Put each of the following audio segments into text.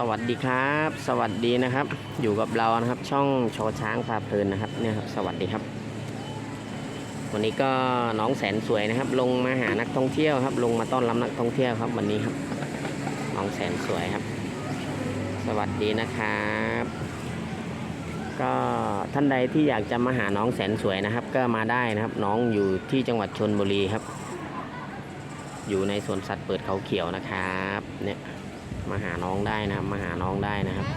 สวัสดีครับ สวัสดีนะครับ อยู่กับเรานะครับ ช่องชอช้างพาเพลินนะครับเนี่ยครับสวัสดีครับ วันนี้ก็น้องแสนสวยนะครับ ลงมาหานักท่องเที่ยวครับ ลงมาต้อนรับนักท่องเที่ยวครับ วันนี้ครับ น้องแสนสวยครับ สวัสดีนะครับ ก็ท่านใดที่อยากจะมาหาน้องแสนสวยนะครับ ก็มาได้นะครับ น้องอยู่ที่จังหวัดชนบุรีครับ อยู่ในสวนสัตว์เปิดเขาเขียวนะครับ เนี่ย มาหาน้องได้นะครับ มาหาน้องได้นะครับ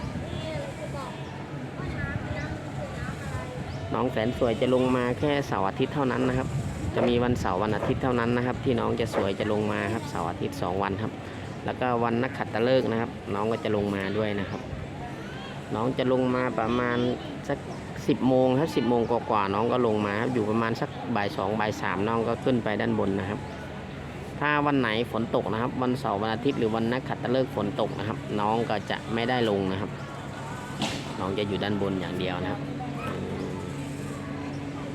น้องแสนสวยจะลงมาแค่เสาร์อาทิตย์เท่านั้นนะครับ จะมีวันเสาร์วันอาทิตย์เท่านั้นนะครับ ที่น้องจะสวยจะลงมาครับเสาร์อาทิตย์สองวันครับ แล้วก็วันนักขัตฤกษ์นะครับ น้องก็จะลงมาด้วยนะครับ น้องจะลงมาประมาณสักสิบโมงครับสิบโมงกว่าๆน้องก็ลงมาครับอยู่ประมาณสักบ่ายสองบ่ายสามน้องก็ขึ้นไปด้านบนนะครับ ถ้าวันไหนฝนตกนะครับ วันเสาร์วันอาทิตย์หรือวันนักขัตฤกษ์ฝนตกนะครับ น้องก็จะไม่ได้ลงนะครับ น้องจะอยู่ด้านบนอย่างเดียวนะครับ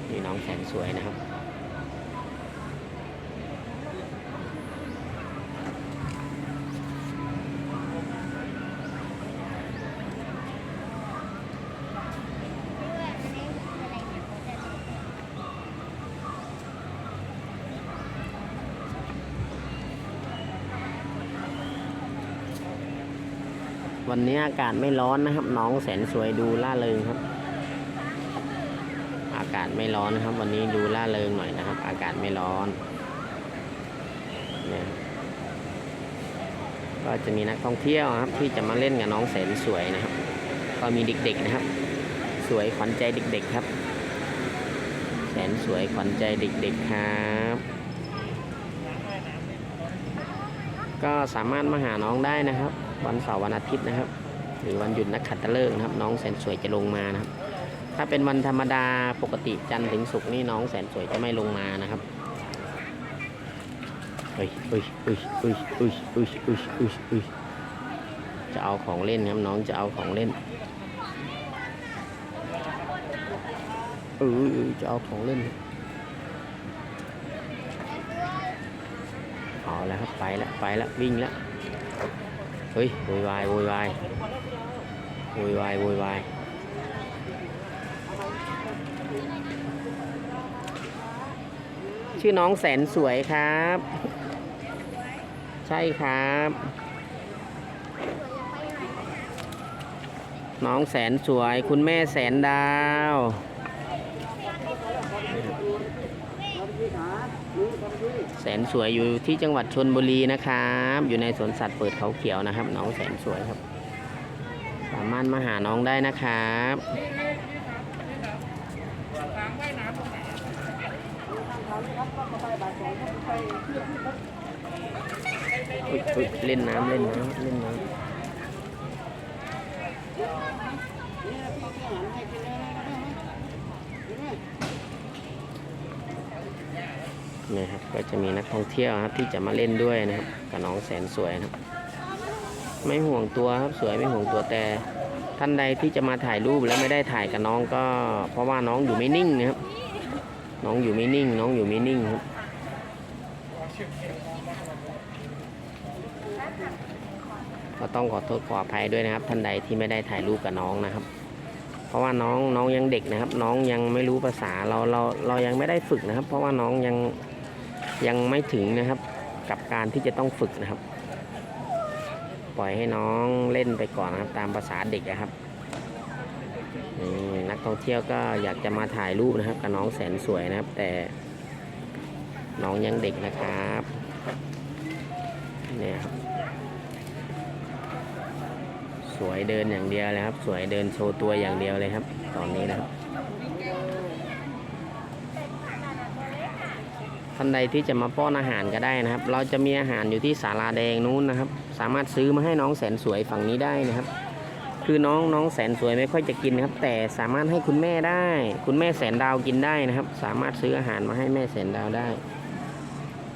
นี่น้องแสนสวยนะครับ วันนี้อากาศไม่ร้อนนะครับ น้องแสนสวยดูล่าเริงครับ อากาศไม่ร้อนนะครับ วันนี้ดูล่าเริงหน่อยนะครับ อากาศไม่ร้อนเนี่ยก็จะมีนักท่องเที่ยวครับ ที่จะมาเล่นกับน้องแสนสวยนะครับ ก็มีเด็กๆนะครับ สวยขวัญใจเด็ก ๆครับ แสนสวยขวัญใจเด็ก ๆครับก็สามารถมาหาน้องได้นะครับ วันเสาร์วันอาทิตย์นะครับ หรือวันหยุดนักขัตฤกษ์นะครับ น้องแสนสวยจะลงมานะครับ ถ้าเป็นวันธรรมดาปกติจันทร์ถึงศุกร์นี่น้องแสนสวยจะไม่ลงมานะครับเฮ้ยเฮ้ยเฮ้ยเฮ้ยเฮ้ยเฮ้ยเฮ้ยเฮ้ยเฮ้ยจะเอาของเล่นครับน้องจะเอาของเล่นออเออจะเอาของเล่นเอาแล้วครับไปแล้วไปแล้ววิ่งแล้ว เฮ้ยโวยวายโวยวายโวยวายโวยวายชื่อน้องแสนสวยครับ ใช่ครับ น้องแสนสวยคุณแม่แสนดาว แสนสวยอยู่ที่จังหวัดชนบุรีนะครับ อยู่ในสวนสัตว์เปิดเขาเขียวนะครับ น้องแสนสวยครับ สามารถมาหาน้องได้นะครับอุ๊ยอุ๊ยเล่นน้ำเล่นน้ำเล่นน้ำ นี่ยครับก็จะมีนักท่องเที่ยวครับที่จะมาเล่นด้วยนะครับกับน้องแสนสวยนะครับ ไม่ห่วงตัวครับสวยไม่ห่วงตัวแต่ท่านใดที่จะมาถ่ายรูปแล้วไม่ได้ถ่ายกับน้องก็ เพราะว่าน้องอยู่ไม่นิ่งนะครับ น้องอยู่ไม่นิ่ง น้องอยู่ไม่นิ่งครับก็ต้องขอโทษขออภัยด้วยนะครับ ท่านใดที่ไม่ได้ถ่ายรูปกับน้องนะครับ เพราะว่าน้องน้องยังเด็กนะครับ น้องยังไม่รู้ภาษาเราเราเรายังไม่ได้ฝึกนะครับ เพราะว่าน้องยัง ยังไม่ถึงนะครับ กับการที่จะต้องฝึกนะครับ ปล่อยให้น้องเล่นไปก่อนนะครับ ตามภาษาเด็กนะครับนักท่องเที่ยวก็อยากจะมาถ่ายรูปนะครับ กับน้องแสนสวยนะครับ แต่น้องยังเด็กนะครับเนี่ยครับสวยเดินอย่างเดียวเลยครับ สวยเดินโชว์ตัวอย่างเดียวเลยครับ ตอนนี้นะครับ ท่านใดที่จะมาป้อนอาหารก็ได้นะครับ เราจะมีอาหารอยู่ที่ศาลาแดงนู้นนะครับ สามารถซื้อมาให้น้องแสนสวยฝั่งนี้ได้นะครับ คือน้องน้องแสนสวยไม่ค่อยจะกินนะครับ แต่สามารถให้คุณแม่ได้ คุณแม่แสนดาวกินได้นะครับ สามารถซื้ออาหารมาให้แม่แสนดาวได้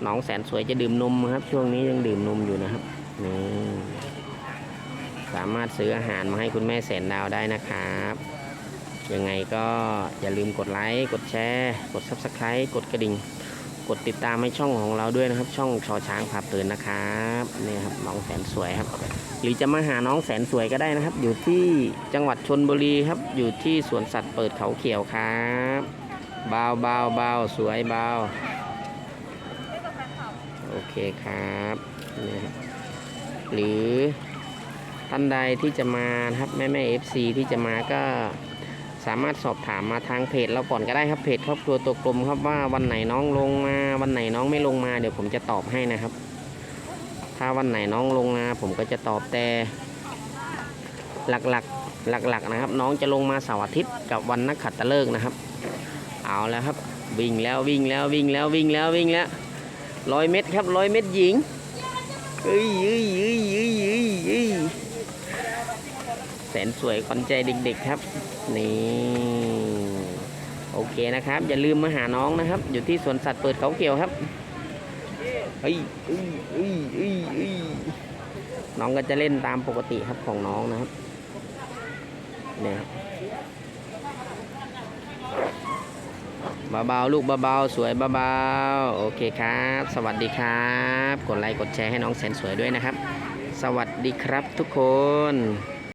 น้องแสนสวยจะดื่มนมครับ ช่วงนี้ยังดื่มนมอยู่นะครับนี่สามารถซื้ออาหารมาให้คุณแม่แสนดาวได้นะครับยังไงก็อย่าลืมกดไลค์ กดแชร์ กด Subscribe กดกระดิ่ง กดติดตามให้ช่องของเราด้วยนะครับ ช่องชอช้างพาเพลินนะครับนี่ครับน้องแสนสวยครับ หรือจะมาหาน้องแสนสวยก็ได้นะครับ อยู่ที่จังหวัดชนบุรีครับ อยู่ที่สวนสัตว์เปิดเขาเขียวครับเบาเบาเบาสวยเบาโอเคครับนี่ครับหรือท่านใดที่จะมาครับแม่แม่เอฟซีที่จะมาก็ สามารถสอบถามมาทางเพจเราก่อนก็ได้ครับเพจครอบครัวตัวกลมครับว่าวันไหนน้องลงมาวันไหนน้องไม่ลงมา เดี๋ยวผมจะตอบให้นะครับ ถ้าวันไหนน้องลงมา ผมก็จะตอบแต่หลักๆหลักๆนะครับ น้องจะลงมาเสาร์อาทิตย์กับวันนักขัตฤกษ์นะครับ เอาแล้วครับวิ่งแล้ววิ่งแล้ววิ่งแล้ววิ่งแล้ววิ่งแล้วร้อยเมตรครับร้อยเมตรหญิงเอ้ยเอ้ยเอ้ยเอ้ยเอ้ย แสนสวยขวัญใจเด็ก ๆครับ นี่โอเคนะครับ อย่าลืมมาหาน้องนะครับ อยู่ที่สวนสัตว์เปิดเขาเขียวครับเฮ้ยเอ้ยเอ้ยเอ้ยเอ้ยน้องก็จะเล่นตามปกติครับของน้องนะครับเนี่ยครับเบาๆลูกเบาๆสวยเบาๆโอเคครับ สวัสดีครับ กดไลค์กดแชร์ให้น้องแสนสวยด้วยนะครับ สวัสดีครับทุกคน